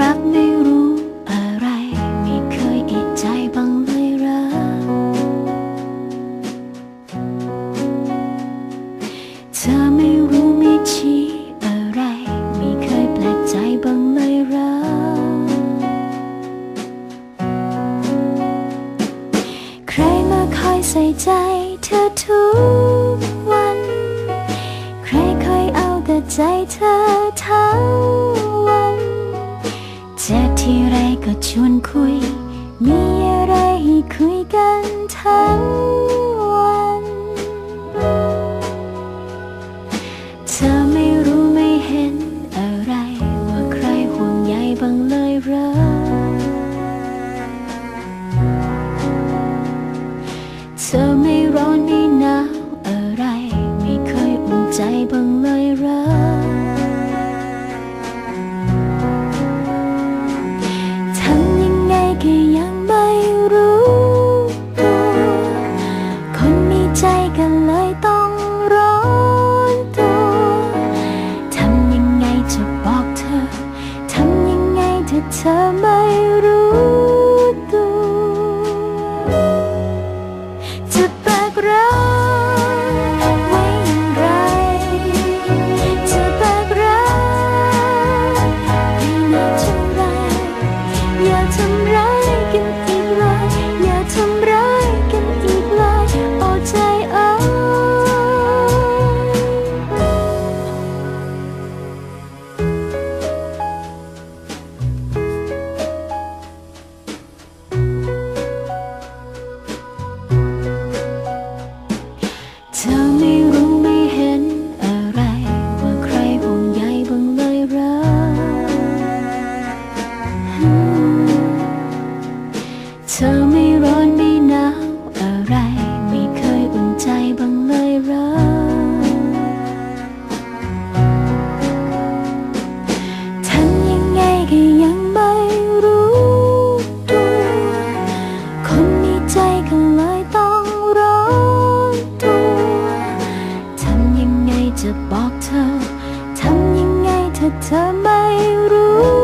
รักไม่รู้อะไร ไม่เคยอิจใจบังเลยหรอเธอไม่รู้ไม่ชี้อะไร ไม่เคยแปลกใจบังเลยหรอใครมาคอยใส่ใจเธอทุก ก็ชวนคุย มีอะไรให้คุยกันทั้งวัน เธอไม่รู้ไม่เห็นอะไร ว่าใครห่วงใยบ้างเลยเหรอ ธอไม่รู้ ถ้าเธอไม่รู้